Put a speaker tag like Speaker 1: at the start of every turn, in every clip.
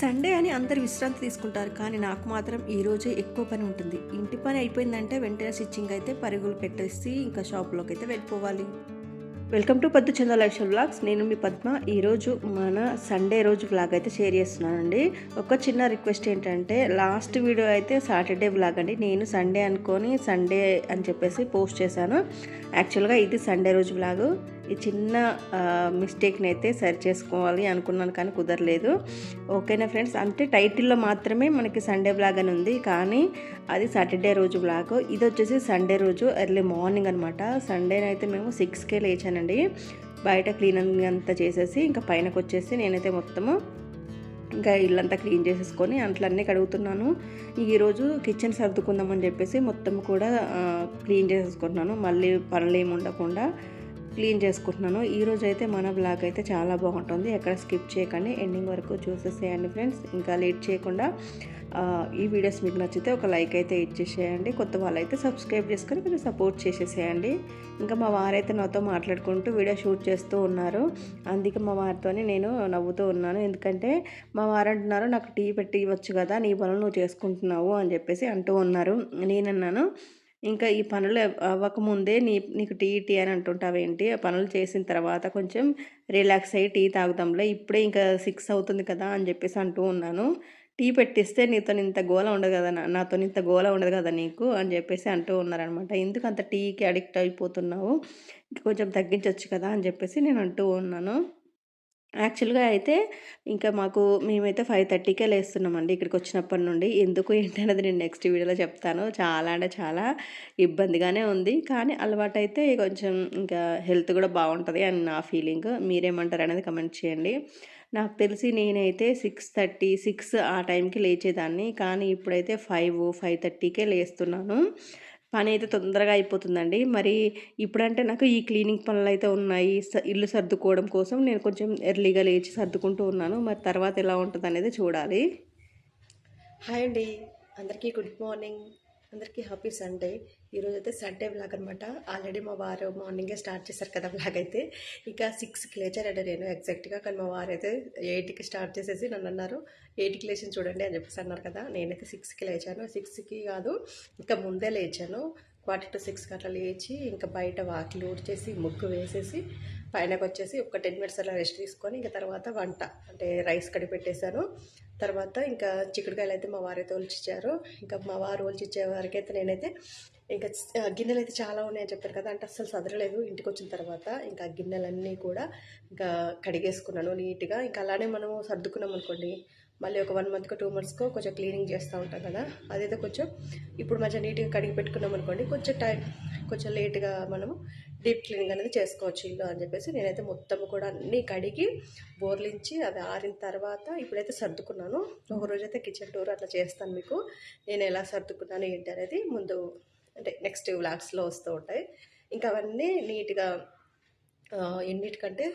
Speaker 1: Sunday అని అందరు విశ్రాంతి తీసుకుంటారు కానీ నాకు మాత్రం ఈ రోజే ఎక్కువ పని ఉంటుంది. ఇంటి పని అయిపోయిందంటే వెంటనే స్టిచ్చింగ్ అయితే పరుగులు పెట్టేసి ఇంకా షాప్లోకి అయితే వెళ్ళిపోవాలి. వెల్కమ్ టు పద్దు చంద లైఫ్ బ్లాగ్స్ నేను మీ పద్మ. ఈరోజు మన సండే రోజు వ్లాగ్ అయితే షేర్ చేస్తున్నానండి. ఒక చిన్న రిక్వెస్ట్ ఏంటంటే లాస్ట్ వీడియో అయితే సాటర్డే వ్లాగ్ అండి. నేను సండే అనుకొని సండే అని చెప్పేసి పోస్ట్ చేశాను. యాక్చువల్గా ఇది సండే రోజు వ్లాగ్. ఈ చిన్న మిస్టేక్ని అయితే సరి చేసుకోవాలి అనుకున్నాను కానీ కుదరలేదు. ఓకేనా ఫ్రెండ్స్? అంటే టైటిల్లో మాత్రమే మనకి సండే బ్లాగ్ అని ఉంది. కానీ అది సాటర్డే రోజు బ్లాగ్. ఇది వచ్చేసి సండే రోజు ఎర్లీ మార్నింగ్ అనమాట సండేనైతే మేము సిక్స్కే లేచానండి. బయట క్లీనింగ్ అంతా చేసేసి ఇంకా పైనకు వచ్చేసి నేనైతే మొత్తము ఇంకా ఇల్లంతా క్లీన్ చేసేసుకొని అంట్లన్నీ కడుగుతున్నాను. ఈరోజు కిచెన్ సర్దుకుందామని చెప్పేసి మొత్తం కూడా క్లీన్ చేసేసుకుంటున్నాను. మళ్ళీ పనులు ఏమి ఉండకుండా. క్లీన్ చేసుకుంటున్నాను. ఈరోజు అయితే మన బ్లాగ్ అయితే చాలా బాగుంటుంది. ఎక్కడ స్కిప్ చేయకండి. ఎండింగ్ వరకు చూసేసేయండి ఫ్రెండ్స్ ఇంకా లేట్ చేయకుండా ఈ వీడియోస్ మీకు నచ్చితే ఒక లైక్ అయితే ఇచ్చేసేయండి కొత్త వాళ్ళు అయితే సబ్స్క్రైబ్ చేసుకొని కొంచెం సపోర్ట్ చేసేసేయండి. ఇంకా మా వారైతే నాతో మాట్లాడుకుంటూ వీడియో షూట్ చేస్తూ ఉన్నారు. అందుకే మా వారితోనే నేను నవ్వుతూ ఉన్నాను. ఎందుకంటే మా వారు అంటున్నారు నాకు టీ పెట్టి ఇవ్వచ్చు కదా నీ పనులు నువ్వు చేసుకుంటున్నావు అని చెప్పేసి అంటూ ఉన్నారు. నేనన్నాను ఇంకా ఈ పనులు అవ్వకముందే నీ నీకు టీ టీ అని అంటుంటావేంటి? ఆ పనులు చేసిన తర్వాత కొంచెం రిలాక్స్ అయ్యి టీ తాగుదాంలే. ఇప్పుడే ఇంకా సిక్స్ అవుతుంది కదా అని చెప్పేసి అంటూ ఉన్నాను. టీ పెట్టిస్తే నీతో ఇంత గోల ఉండదు కదా నాతో ఇంత గోల ఉండదు కదా నీకు అని చెప్పేసి అంటూ ఉన్నారనమాట. ఎందుకు అంత టీకి అడిక్ట్ అయిపోతున్నావు? కొంచెం తగ్గించవచ్చు కదా అని చెప్పేసి నేను అంటూ ఉన్నాను. యాక్చువల్గా అయితే ఇంకా మాకు మేమైతే ఫైవ్ థర్టీకే లేస్తున్నామండి ఇక్కడికి వచ్చినప్పటి నుండి. ఎందుకు ఏంటి అనేది నేను నెక్స్ట్ వీడియోలో చెప్తాను. చాలా అంటే చాలా ఇబ్బందిగానే ఉంది. కానీ అలవాటైతే కొంచెం ఇంకా హెల్త్ కూడా బాగుంటుంది అని నా ఫీలింగ్. మీరేమంటారు అనేది కమెంట్ చేయండి. నాకు తెలిసి నేనైతే సిక్స్ థర్టీ సిక్స్ ఆ టైంకి లేచేదాన్ని. కానీ ఇప్పుడైతే ఫైవ్ ఫైవ్ థర్టీకే లేస్తున్నాను. పని అయితే తొందరగా అయిపోతుందండి. మరి ఇప్పుడంటే నాకు ఈ క్లీనింగ్ పనులు అయితే ఉన్నాయి ఇల్లు సర్దుకోవడం కోసం నేను కొంచెం ఎర్లీగా లేచి సర్దుకుంటూ ఉన్నాను. మరి తర్వాత ఎలా ఉంటుంది అనేది చూడాలి.
Speaker 2: హాయ్ అండి. అందరికీ గుడ్ మార్నింగ్. అందరికీ హ్యాపీ సండే. ఈరోజు అయితే సండే బ్లాగ్ అనమాట ఆల్రెడీ మా వారు మార్నింగే స్టార్ట్ చేశారు కదా బ్లాగ్ అయితే. ఇక సిక్స్కి లేచారండి నేను ఎగ్జాక్ట్గా కానీ మా వారు అయితే ఎయిట్కి స్టార్ట్ చేసేసి నన్ను అన్నారు ఎయిట్కి లేచి చూడండి అని చెప్పేసి అన్నారు కదా. నేనైతే సిక్స్కి లేచాను. సిక్స్కి కాదు ఇంకా ముందే లేచాను. క్వార్టర్ టు సిక్స్కి అట్లా లేచి ఇంకా బయట వాకిలు ఊడ్చేసి ముగ్గు వేసేసి పైనకు వచ్చేసి ఒక టెన్ మినిట్స్ అలా రెస్ట్ తీసుకొని ఇంకా తర్వాత వంట అంటే రైస్ కడిగి పెట్టేశాను. తర్వాత ఇంకా చిక్కుడుకాయలు అయితే మా వారైతే ఒలిచిచ్చారు. ఇంకా మా వారు ఒలిచిచ్చే వరకైతే నేనైతే ఇంకా గిన్నెలు అయితే చాలా ఉన్నాయని చెప్పారు కదా అంటే అస్సలు సదరలేదు. ఇంటికి వచ్చిన తర్వాత ఇంకా గిన్నెలన్నీ కూడా ఇంకా కడిగేసుకున్నాను నీట్గా. ఇంకా అలానే మనము సర్దుకున్నాం అనుకోండి మళ్ళీ ఒక వన్ మంత్కో టూ మంత్స్కో కొంచెం క్లీనింగ్ చేస్తూ ఉంటాం కదా. అదైతే కొంచెం ఇప్పుడు మంచిగా నీట్గా కడిగి పెట్టుకున్నాం అనుకోండి కొంచెం టైం కొంచెం లేట్గా మనము డీప్ క్లీనింగ్ అనేది చేసుకోవచ్చు ఇల్లు అని చెప్పేసి నేనైతే మొత్తం కూడా అన్నీ కడిగి బోర్లించి అవి ఆరిన తర్వాత ఇప్పుడైతే సర్దుకున్నాను. ఒకరోజైతే కిచెన్ టూర్ అట్లా చేస్తాను మీకు. నేను ఎలా సర్దుకున్నాను ఏంటి అనేది ముందు అంటే నెక్స్ట్ వ్లాగ్స్లో వస్తూ ఉంటాయి. ఇంకా అవన్నీ నీట్గా ఎన్నిటికంటే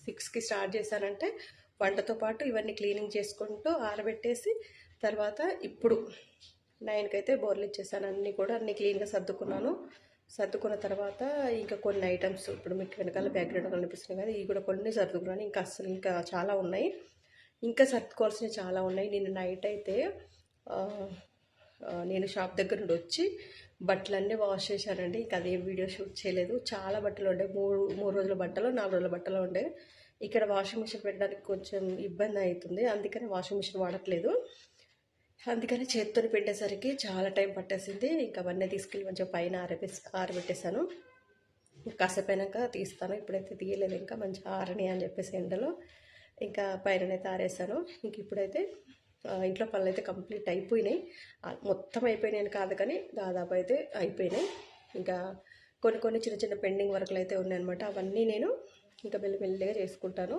Speaker 2: సిక్స్కి స్టార్ట్ చేశానంటే వంటతో పాటు ఇవన్నీ క్లీనింగ్ చేసుకుంటూ ఆరబెట్టేసి తర్వాత ఇప్పుడు నైన్కి అయితే బోర్లు ఇచ్చేసాను. అన్నీ కూడా అన్నీ క్లీన్గా సర్దుకున్నాను. సర్దుకున్న తర్వాత ఇంకా కొన్ని ఐటమ్స్ ఇప్పుడు మీకు వెనకాల బ్యాక్గ్రౌండ్ కనిపిస్తున్నాయి కదా ఇవి కూడా కొన్ని సర్దుకున్నాను. ఇంకా అస్సలు ఇంకా చాలా ఉన్నాయి. ఇంకా సర్దుకోవాల్సినవి చాలా ఉన్నాయి. నేను నైట్ అయితే నేను షాప్ దగ్గర నుండి వచ్చి బట్టలన్నీ వాష్ చేశానండి. ఇంకా అదే వీడియో షూట్ చేయలేదు. చాలా బట్టలు ఉండే. మూడు మూడు రోజుల బట్టలు నాలుగు రోజుల బట్టలు ఉండే. ఇక్కడ వాషింగ్ మిషన్ పెట్టడానికి కొంచెం ఇబ్బంది అవుతుంది. అందుకని వాషింగ్ మిషన్ వాడట్లేదు. అందుకని చేత్తో పెట్టేసరికి చాలా టైం పట్టేసింది. ఇంకా అవన్నీ తీసుకెళ్ళి మంచిగా పైన ఆరబె ఆరబెట్టేశాను. కాసేపైనాక తీస్తాను. ఇప్పుడైతే తీయలేదు ఇంకా. మంచిగా ఆరని అని చెప్పేసి ఎండలో ఇంకా పైననైతే ఆరేసాను ఇంక ఇప్పుడైతే ఇంట్లో పనులు అయితే కంప్లీట్ అయిపోయినాయి. మొత్తం అయిపోయినాయి కాదు కానీ దాదాపు అయితే అయిపోయినాయి. ఇంకా కొన్ని కొన్ని చిన్న చిన్న పెండింగ్ వర్క్లు అయితే ఉన్నాయన్నమాట. అవన్నీ నేను ఇంకా మెల్లిమెల్లిగా చేసుకుంటాను.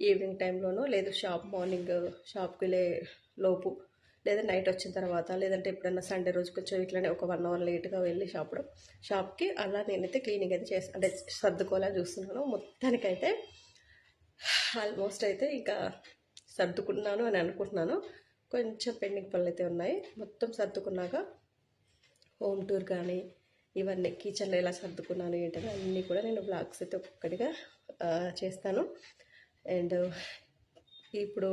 Speaker 2: ఈవినింగ్ టైంలోనూ లేదు షాప్ మార్నింగ్ షాప్కి వెళ్ళే లోపు లేదా నైట్ వచ్చిన తర్వాత లేదంటే ఎప్పుడన్నా సండే రోజు కొంచెం ఇట్లానే ఒక వన్ అవర్ లేట్గా వెళ్ళి షాప్లో షాప్కి అలా నేనైతే క్లీనింగ్ అయితే చేస్తాను అంటే సర్దుకోవాలని చూస్తున్నాను. మొత్తానికైతే ఆల్మోస్ట్ అయితే ఇంకా సర్దుకున్నాను అని అనుకుంటున్నాను. కొంచెం పెండింగ్ పనులు అయితే ఉన్నాయి. మొత్తం సర్దుకున్నాక హోమ్ టూర్ కానీ ఇవన్నీ కిచెన్లో ఎలా సర్దుకున్నాను ఏంటని అన్నీ కూడా నేను బ్లాగ్స్ అయితే ఒక్కొక్కటిగా చేస్తాను. అండ్ ఇప్పుడు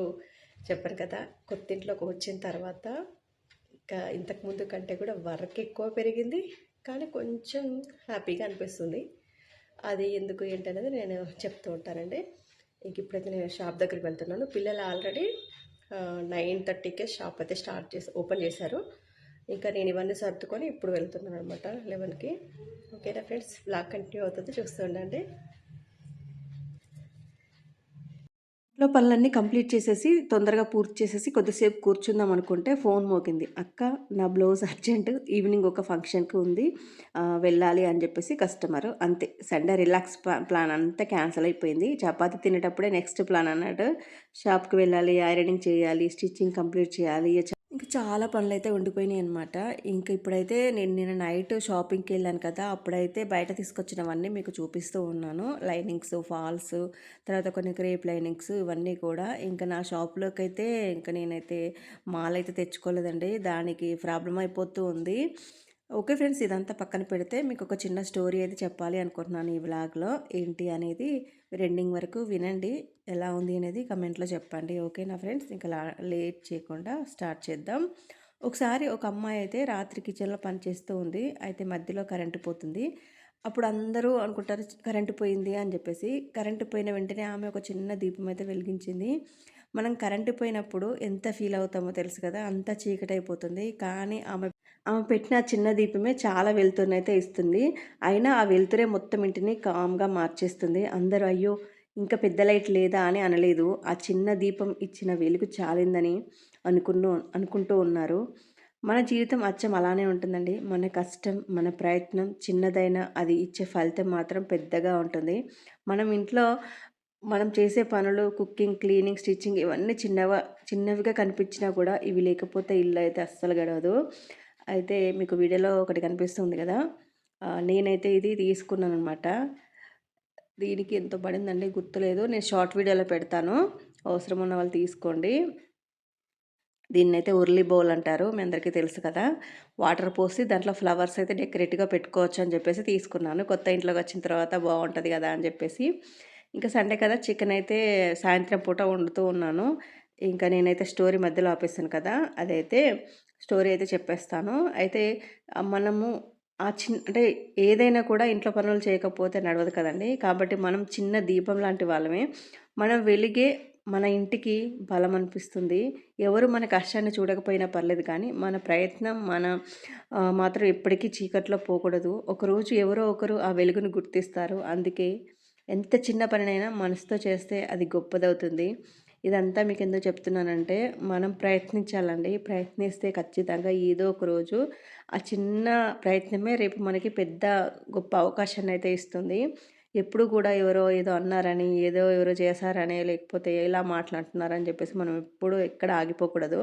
Speaker 2: చెప్పాను కదా కొత్తింట్లోకి వచ్చిన తర్వాత ఇంకా ఇంతకుముందు కంటే కూడా వర్క్ ఎక్కువ పెరిగింది కానీ కొంచెం హ్యాపీగా అనిపిస్తుంది. అది ఎందుకు ఏంటనేది నేను చెప్తూ ఉంటానండి. ఇంక ఇప్పుడైతే నేను షాప్ దగ్గరికి వెళ్తున్నాను. పిల్లలు ఆల్రెడీ నైన్ థర్టీకే షాప్ అయితే స్టార్ట్ చేసి ఓపెన్ చేశారు. ఇంకా నేను ఇవన్నీ సర్దుకొని ఇప్పుడు వెళ్తున్నాను అనమాట లెవెన్కి ఓకేనా ఫ్రెండ్స్? బ్లాగ్ కంటిన్యూ అవుతుంది చూస్తూ ఉండండి.
Speaker 1: ఇంట్లో పనులన్నీ కంప్లీట్ చేసేసి తొందరగా పూర్తి చేసేసి కొద్దిసేపు కూర్చుందాం అనుకుంటే ఫోన్ మోగింది. అక్క నా బ్లౌజ్ అర్జెంట్ ఈవినింగ్ ఒక ఫంక్షన్కి ఉంది వెళ్ళాలి అని చెప్పేసి కస్టమర్. అంతే సండే రిలాక్స్ ప్లాన్ అంతా క్యాన్సిల్ అయిపోయింది. చపాతి తినేటప్పుడే నెక్స్ట్ ప్లాన్ అన్నాడు. షాప్కి వెళ్ళాలి ఐరనింగ్ చేయాలి స్టిచ్చింగ్ కంప్లీట్ చేయాలి ఇంకా చాలా పనులు అయితే ఉండిపోయినాయి అనమాట ఇంకా ఇప్పుడైతే నేను నిన్న నైట్ షాపింగ్కి వెళ్ళాను కదా అప్పుడైతే బయట తీసుకొచ్చినవన్నీ మీకు చూపిస్తూ ఉన్నాను. లైనింగ్స్ ఫాల్స్ తర్వాత కొన్ని క్రేప్ లైనింగ్స్ ఇవన్నీ కూడా. ఇంకా నా షాప్లోకి అయితే ఇంకా నేనైతే మాల్ అయితే తెచ్చుకోలేదండి. దానికి ప్రాబ్లం అయిపోతూ ఉంది. ఓకే ఫ్రెండ్స్ ఇదంతా పక్కన పెడితే మీకు ఒక చిన్న స్టోరీ అయితే చెప్పాలి అనుకుంటున్నాను ఈ వ్లాగ్లో. ఏంటి అనేది రెండింగ్ వరకు వినండి. ఎలా ఉంది అనేది కమెంట్లో చెప్పండి. ఓకేనా ఫ్రెండ్స్? ఇంకా లేట్ చేయకుండా స్టార్ట్ చేద్దాం. ఒకసారి ఒక అమ్మాయి అయితే రాత్రి కిచెన్లో పనిచేస్తూ ఉంది. అయితే మధ్యలో కరెంటు పోతుంది. అప్పుడు అందరూ అనుకుంటారు కరెంటు పోయింది అని చెప్పేసి. కరెంటు పోయిన వెంటనే ఆమె ఒక చిన్న దీపం అయితే వెలిగించింది. మనం కరెంటు పోయినప్పుడు ఎంత ఫీల్ అవుతామో తెలుసు కదా? అంత చీకటి అయిపోతుంది కానీ ఆమె పెట్టిన చిన్న దీపమే చాలా వెలుతురునైతే ఇస్తుంది. అయినా ఆ వెలుతురే మొత్తం ఇంటిని కామ్గా మార్చేస్తుంది. అందరూ అయ్యో ఇంకా పెద్ద లైట్ లేదా అని అనలేదు. ఆ చిన్న దీపం ఇచ్చిన వెలుగు చాలిందని అనుకున్న అనుకుంటూ ఉన్నారు. మన జీవితం అచ్చం అలానే ఉంటుందండి. మన కష్టం మన ప్రయత్నం చిన్నదైనా అది ఇచ్చే ఫలితం మాత్రం పెద్దగా ఉంటుంది. మనం ఇంట్లో మనం చేసే పనులు కుకింగ్ క్లీనింగ్ స్టిచ్చింగ్ ఇవన్నీ చిన్నవా చిన్నవిగా కనిపించినా కూడా ఇవి లేకపోతే ఇల్లు అయితే అస్సలు గడవదు. అయితే మీకు వీడియోలో ఒకటి కనిపిస్తుంది కదా? నేనైతే ఇది తీసుకున్నాను అనమాట దీనికి ఎంత పడిందండి గుర్తులేదు. నేను షార్ట్ వీడియోలో పెడతాను. అవసరం ఉన్న వాళ్ళు తీసుకోండి. దీన్నైతే ఉర్లీ బౌల్ అంటారు మీ అందరికీ తెలుసు కదా? వాటర్ పోసి దాంట్లో ఫ్లవర్స్ అయితే డెకరేట్గా పెట్టుకోవచ్చు అని చెప్పేసి తీసుకున్నాను. కొత్త ఇంట్లోకి వచ్చిన తర్వాత బాగుంటుంది కదా అని చెప్పేసి. ఇంకా సండే కదా చికెన్ అయితే సాయంత్రం పూట వండుతూ ఉన్నాను. ఇంకా నేనైతే స్టోరీ మధ్యలో ఆపేస్తాను కదా? అదైతే స్టోరీ అయితే చెప్పేస్తాను. అయితే మనము ఆ చిన్న అంటే ఏదైనా కూడా ఇంట్లో పనులు చేయకపోతే నడవదు కదండి. కాబట్టి మనం చిన్న దీపం లాంటి వాళ్ళమే. మనం వెలిగే మన ఇంటికి బలం అనిపిస్తుంది. ఎవరు మన కష్టాన్ని చూడకపోయినా పర్లేదు కానీ మన ప్రయత్నం మన మాత్రం ఎప్పటికీ చీకట్లో పోకూడదు. ఒకరోజు ఎవరో ఒకరు ఆ వెలుగును గుర్తిస్తారు. అందుకే ఎంత చిన్న పనినైనా మనసుతో చేస్తే అది గొప్పదవుతుంది. ఇదంతా మీకు ఎందుకు చెప్తున్నానంటే మనం ప్రయత్నించాలండి. ప్రయత్నిస్తే ఖచ్చితంగా ఏదో ఒక రోజు ఆ చిన్న ప్రయత్నమే రేపు మనకి పెద్ద గొప్ప అవకాశాన్ని అయితే ఇస్తుంది. ఎప్పుడు కూడా ఎవరో ఏదో అన్నారని ఏదో ఎవరో చేశారని లేకపోతే ఇలా మాట్లాడుతున్నారని చెప్పేసి మనం ఎప్పుడు ఎక్కడ ఆగిపోకూడదు.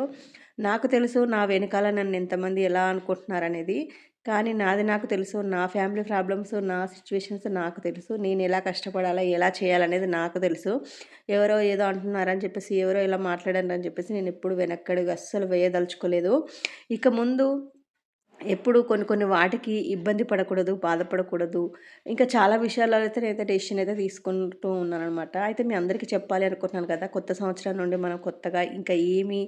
Speaker 1: నాకు తెలుసు నా వెనకాల నన్ను ఎంతమంది ఎలా అనుకుంటున్నారనేది కానీ నాది నాకు తెలుసు నా ఫ్యామిలీ ప్రాబ్లమ్స్ నా సిచ్యువేషన్స్ నాకు తెలుసు నేను ఎలా కష్టపడాలా ఎలా చేయాలనేది నాకు తెలుసు. ఎవరో ఏదో అంటున్నారని చెప్పేసి ఎవరో ఇలా మాట్లాడారని చెప్పేసి నేను ఎప్పుడు వెనక్కడికి అస్సలు వేయదలుచుకోలేదు. ఇక ముందు ఎప్పుడు కొన్ని కొన్ని వాటికి ఇబ్బంది పడకూడదు బాధపడకూడదు. ఇంకా చాలా విషయాల్లో అయితే నేనైతే డెసిషన్ అయితే తీసుకుంటూ ఉన్నాను అనమాట అయితే మీ అందరికీ చెప్పాలి అనుకుంటున్నాను కదా కొత్త సంవత్సరం నుండి మనం కొత్తగా ఇంకా ఏమి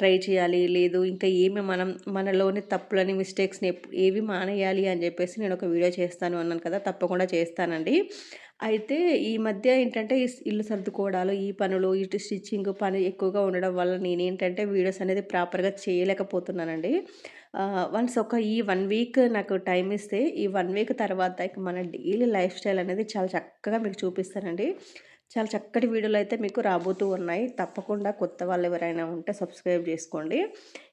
Speaker 1: ట్రై చేయాలి? లేదు ఇంకా ఏమి మనం మనలోని తప్పులని మిస్టేక్స్ని ఏవి మానేయాలి అని చెప్పేసి నేను ఒక వీడియో చేస్తాను అన్నాను కదా తప్పకుండా చేస్తానండి. అయితే ఈ మధ్య ఏంటంటే ఇల్లు సర్దుకోవడాలు ఈ పనులు ఇటు స్టిచ్చింగ్ పని ఎక్కువగా ఉండడం వల్ల నేనేంటంటే వీడియోస్ అనేది ప్రాపర్గా చేయలేకపోతున్నానండి. వన్స్ ఒక ఈ వన్ వీక్ నాకు టైం ఇస్తే ఈ వన్ వీక్ తర్వాత ఇక మన డైలీ లైఫ్ స్టైల్ అనేది చాలా చక్కగా మీకు చూపిస్తానండి. చాలా చక్కటి వీడియోలు అయితే మీకు రాబోతూ ఉన్నాయి. తప్పకుండా కొత్త వాళ్ళు ఎవరైనా ఉంటే సబ్స్క్రైబ్ చేసుకోండి.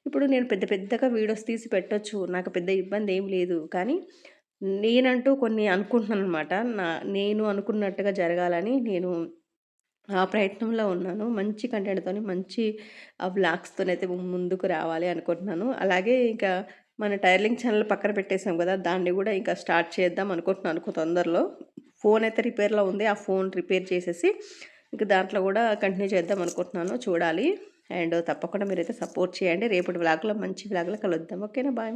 Speaker 1: ఇప్పుడు నేను పెద్ద పెద్దగా వీడియోస్ తీసి పెట్టొచ్చు. నాకు పెద్ద ఇబ్బంది ఏం లేదు. కానీ నేనంటూ కొన్ని అనుకుంటున్నాను అనమాట నా నేను అనుకున్నట్టుగా జరగాలని నేను ఆ ప్రయత్నంలో ఉన్నాను. మంచి కంటెంట్తోని మంచి వ్లాగ్స్తో అయితే ముందుకు రావాలి అనుకుంటున్నాను. అలాగే ఇంకా మన టైర్లింగ్ ఛానల్ పక్కన పెట్టేసాం కదా దాన్ని కూడా ఇంకా స్టార్ట్ చేద్దాం అనుకుంటున్నాను కొంత తొందరలో. ఫోన్ అయితే రిపేర్లో ఉంది. ఆ ఫోన్ రిపేర్ చేసేసి ఇంకా దాంట్లో కూడా కంటిన్యూ చేద్దాం అనుకుంటున్నాను. చూడాలి. అండ్ తప్పకుండా మీరైతే సపోర్ట్ చేయండి. రేపటి వ్లాగ్లో మంచి వ్లాగ్లో కలుద్దాం. ఓకేనా? బాయ్.